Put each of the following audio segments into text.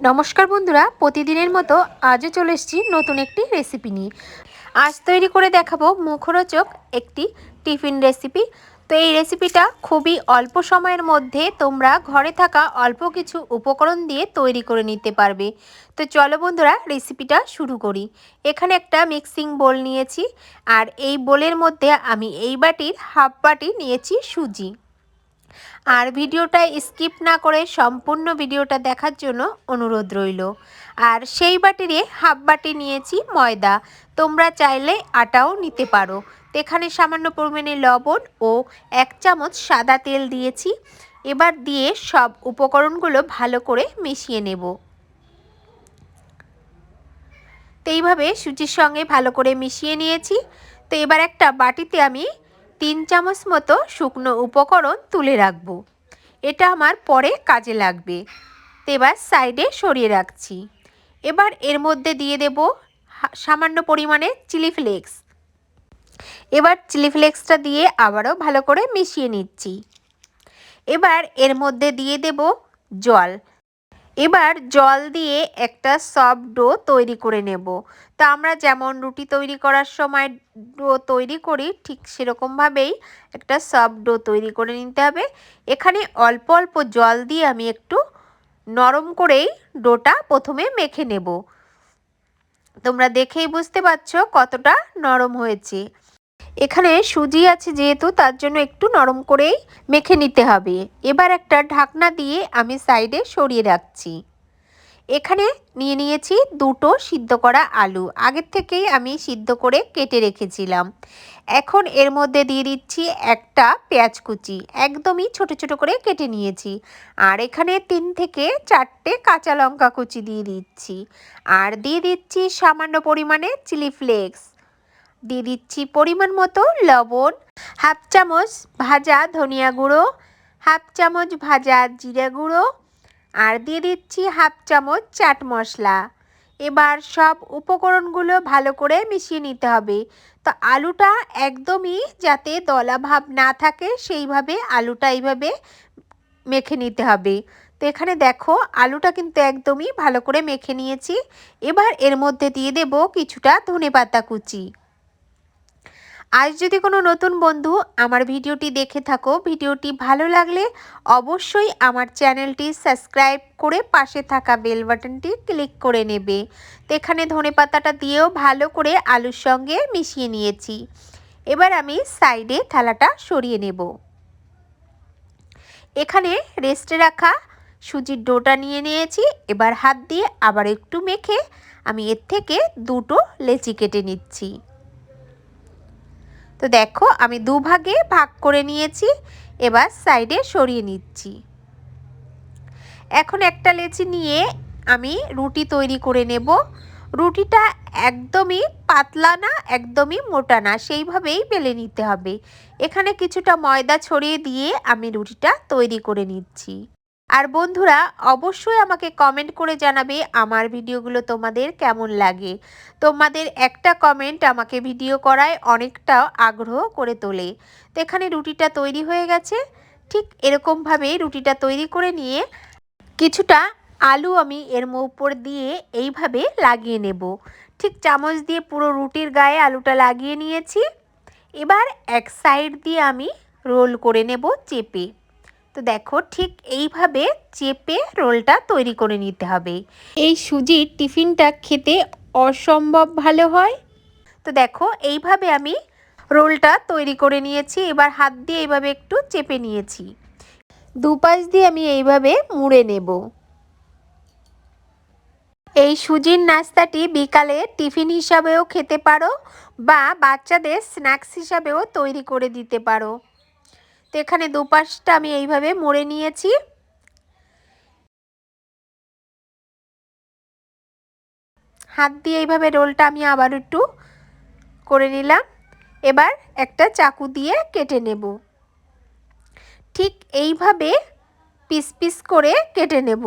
নমস্কার বন্ধুরা, প্রতিদিনের মতো আজও চলে এসেছি নতুন একটি রেসিপি নিয়ে। আজ তৈরি করে দেখাবো মুখরোচক একটি টিফিন রেসিপি তো এই রেসিপিটা খুবই অল্প সময়ের মধ্যে তোমরা ঘরে থাকা অল্প কিছু উপকরণ দিয়ে তৈরি করে নিতে পারবে। তো চলো বন্ধুরা রেসিপিটা শুরু করি। এখানে একটা মিক্সিং বোল নিয়েছি, আর এই বোলের মধ্যে আমি এই বাটির হাফ বাটি নিয়েছি সুজি। আর ভিডিওটা স্কিপ না করে সম্পূর্ণ ভিডিওটা দেখার জন্য অনুরোধ রইল। আর সেই বাটিরে হাফ বাটি নিয়েছি ময়দা। তোমরা চাইলে আটাও নিতে পারো। এখানে সামান্য পরিমাণে লবণ ও এক চামচ সাদা তেল দিয়েছি। এবার দিয়ে সব উপকরণগুলো ভালো করে মিশিয়ে নেব। তো এইভাবে সুজির সঙ্গে ভালো করে মিশিয়ে নিয়েছি। তো এবার একটা বাটিতে আমি তিন চামচ মতো শুকনো উপকরণ তুলে রাখব। এটা আমার পরে কাজে লাগবে। এবার সাইডে সরিয়ে রাখছি। এবার এর মধ্যে দিয়ে দেব সামান্য পরিমাণে চিলি ফ্লেক্স। এবার চিলি ফ্লেক্সটা দিয়ে আবারও ভালো করে মিশিয়ে নিচ্ছি। এবার এর মধ্যে দিয়ে দেব জল। এবার জল দিয়ে একটা সফট ডো তৈরি করে নেব। তো আমরা যেমন রুটি তৈরি করার সময় ডো তৈরি করি, ঠিক সেরকমভাবেই একটা সফট ডো তৈরি করে নিতে হবে। এখানে অল্প অল্প জল দিয়ে আমি একটু নরম করেই ডোটা প্রথমে মেখে নেব। তোমরা দেখেই বুঝতে পারছ কতটা নরম হয়েছে। এখানে সুজি আছে যেহেতু, তার জন্য একটু নরম করেই মেখে নিতে হবে। এবার একটা ঢাকনা দিয়ে আমি সাইডে সরিয়ে রাখছি। এখানে নিয়ে নিয়েছি দুটো সিদ্ধ করা আলু। আগের থেকেই আমি সিদ্ধ করে কেটে রেখেছিলাম। এখন এর মধ্যে দিয়ে দিচ্ছি একটা পেঁয়াজ কুচি। একদমই ছোট ছোট করে কেটে নিয়েছি। আর এখানে তিন থেকে চারটে কাঁচা লঙ্কা কুচি দিয়ে দিচ্ছি। আর দিয়ে দিচ্ছি সামান্য পরিমাণে চিলি ফ্লেক্স। দিয়ে দিচ্ছি পরিমাণ মতো লবণ, হাফ চামচ ভাজা ধনিয়া গুঁড়ো, হাফ চামচ ভাজা জিরা গুঁড়ো আর দিয়ে দিচ্ছি হাফ চামচ চাট মশলা। এবার সব উপকরণগুলো ভালো করে মিশিয়ে নিতে হবে। তো আলুটা একদমই যাতে দলা ভাব না থাকে সেইভাবে আলুটা এইভাবে মেখে নিতে হবে। তো এখানে দেখো আলুটা কিন্তু একদমই ভালো করে মেখে নিয়েছি। এবার এর মধ্যে দিয়ে দেব কিছুটা ধনে পাতা কুচি। আজ যদি কোনো নতুন বন্ধু আমার ভিডিওটি দেখে থাকো, ভিডিওটি ভালো লাগলে অবশ্যই আমার চ্যানেলটি সাবস্ক্রাইব করে পাশে থাকা বেল বাটনটি ক্লিক করে নেবে। তো এখানে ধনে পাতাটা দিয়েও ভালো করে আলুর সঙ্গে মিশিয়ে নিয়েছি। এবার আমি সাইডে থালাটা সরিয়ে নেব। এখানে রেস্টে রাখা সুজির ডোটা নিয়ে নিয়েছি। এবার হাত দিয়ে আবার একটু মেখে আমি এর থেকে দুটো লেচি কেটে নিচ্ছি। তো দেখো, আমি দুভাগে ভাগ করে নিয়েছি, এবার সাইডে সরিয়ে নিচ্ছি। এখন একটা লেচি নিয়ে আমি রুটি তৈরি করে নেব। রুটিটা একদমই পাতলা না, একদমই মোটা না, সেইভাবেই বেলে নিতে হবে। এখানে কিছুটা ময়দা ছড়িয়ে দিয়ে আমি রুটিটা তৈরি করে নিচ্ছি। আর বন্ধুরা, অবশ্যই আমাকে কমেন্ট করে জানাবে আমার ভিডিওগুলো তোমাদের কেমন লাগে। তোমাদের একটা কমেন্ট আমাকে ভিডিও করায় অনেকটা আগ্রহ করে তোলে। তো এখানে রুটিটা তৈরি হয়ে গেছে। ঠিক এরকমভাবে রুটিটা তৈরি করে নিয়ে কিছুটা আলু আমি এর উপর দিয়ে এইভাবে লাগিয়ে নেব। ঠিক চামচ দিয়ে পুরো রুটির গায়ে আলুটা লাগিয়ে নিয়েছি। এবার এক সাইড দিয়ে আমি রোল করে নেব চেপে। তো দেখো ঠিক এইভাবে চেপে রোলটা তৈরি করে নিতে হবে। এই সুজির টিফিনটা খেতে অসম্ভব ভালো হয়। তো দেখো এইভাবে আমি রোলটা তৈরি করে নিয়েছি, এবার হাত দিয়ে এইভাবে একটু চেপে নিয়েছি। দুপাশ দিয়ে আমি এইভাবে মুড়ে নেব। এই সুজির নাস্তাটি বিকালে টিফিন হিসাবেও খেতে পারো বা বাচ্চাদের স্ন্যাক্স হিসাবেও তৈরি করে দিতে পারো। তো এখানে দুপাশটা আমি এইভাবে মুড়ে নিয়েছি। হাত দিয়ে এইভাবে রোলটা আমি আবার একটু করে নিলাম। এবার একটা চাকু দিয়ে কেটে নেব। ঠিক এইভাবে পিস পিস করে কেটে নেব।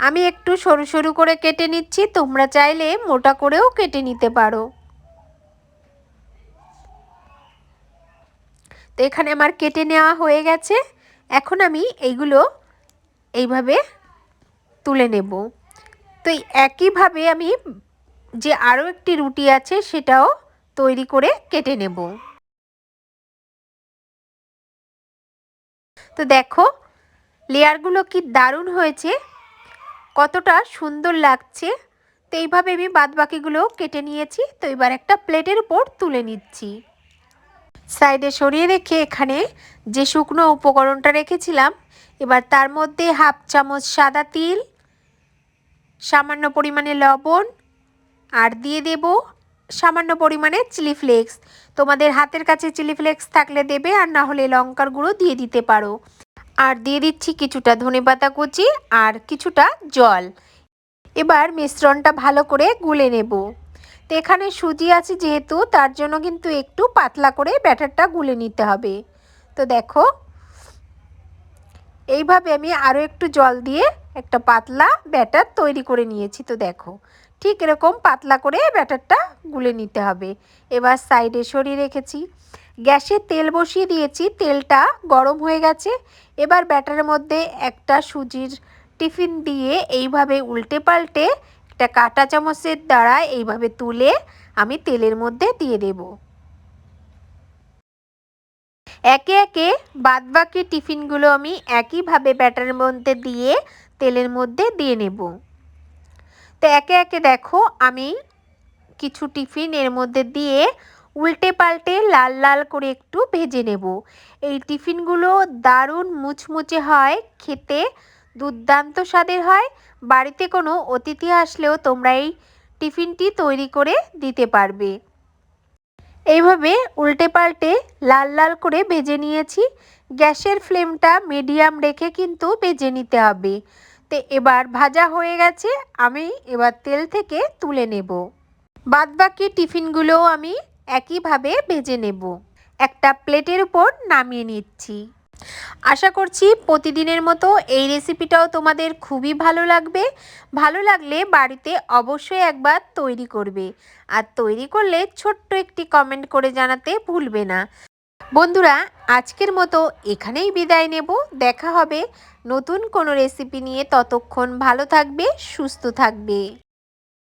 আমি একটু সরু সরু করে কেটে নিচ্ছি, তোমরা চাইলে মোটা করেও কেটে নিতে পারো। তো এখানে আমার কেটে নেওয়া হয়ে গেছে। এখন আমি এইগুলো এইভাবে তুলে নেব। তো একইভাবে আমি যে আরও একটি রুটি আছে সেটাও তৈরি করে কেটে নেব। তো দেখো, লেয়ারগুলো কি দারুণ হয়েছে, কতটা সুন্দর লাগছে। তো এইভাবে আমি বাদবাকিগুলো কেটে নিয়েছি। তো এবার একটা প্লেটের উপর তুলে নিচ্ছি। সাইডে সরিয়ে রেখে এখানে যে শুকনো উপকরণটা রেখেছিলাম, এবার তার মধ্যে হাফ চামচ সাদা তিল, সামান্য পরিমাণে লবণ, আর দিয়ে দেব সামান্য পরিমাণে চিলি ফ্লেক্স। তোমাদের হাতের কাছে চিলি ফ্লেক্স থাকলে দেবে, আর না হলে লঙ্কার গুঁড়ো দিয়ে দিতে পারো। আর দিয়ে দিচ্ছি কিছুটা ধনেপাতা কুচি আর কিছুটা জল। এবার মিশ্রণটা ভালো করে গুলে নেব। তো এখানে সুজি আছে যেহেতু, তার জন্য কিন্তু একটু পাতলা করে ব্যাটারটা গুলে নিতে হবে। তো দেখো, এইভাবে আমি আরও একটু জল দিয়ে একটা পাতলা ব্যাটার তৈরি করে নিয়েছি। তো দেখো, ঠিক এরকম পাতলা করে ব্যাটারটা গুলে নিতে হবে। এবার সাইডে সরিয়ে রেখেছি। গ্যাসে তেল বসিয়ে দিয়েছি, তেলটা গরম হয়ে গেছে। এবার ব্যাটারের মধ্যে একটা সুজির টিফিন দিয়ে এইভাবে উল্টে পাল্টে একটা কাঁটা চামচের দ্বারা এইভাবে তুলে আমি তেলের মধ্যে দিয়ে দেব। একে একে বাদবাকি টিফিনগুলো আমি একইভাবে ব্যাটারের মধ্যে দিয়ে তেলের মধ্যে দিয়ে নেব। তো একে একে দেখো আমি কিছু টিফিন এর মধ্যে দিয়ে উল্টে পাল্টে লাল লাল করে একটু ভেজে নেব। এই টিফিনগুলো দারুণ মুচমুচে হয়, খেতে দুর্দান্ত স্বাদের হয়। বাড়িতে কোনো অতিথি আসলেও তোমরা এই টিফিনটি তৈরি করে দিতে পারবে। এইভাবে উল্টে পাল্টে লাল লাল করে ভেজে নিয়েছি। গ্যাসের ফ্লেমটা মিডিয়াম রেখে কিন্তু ভেজে নিতে হবে। তো এবার ভাজা হয়ে গেছে, আমি এবার তেল থেকে তুলে নেব। বাদবাকি টিফিনগুলোও আমি একইভাবে ভেজে নেব। একটা প্লেটের উপর নামিয়ে নিচ্ছি। আশা করছি প্রতিদিনের মতো এই রেসিপিটাও তোমাদের খুবই ভালো লাগবে। ভালো লাগলে বাড়িতে অবশ্যই একবার তৈরি করবে। আর তৈরি করলে ছোট্ট একটি কমেন্ট করে জানাতে ভুলবে না। বন্ধুরা, আজকের মতো এখানেই বিদায় নেব। দেখা হবে নতুন কোনো রেসিপি নিয়ে। ততক্ষণ ভালো থাকবে, সুস্থ থাকবে।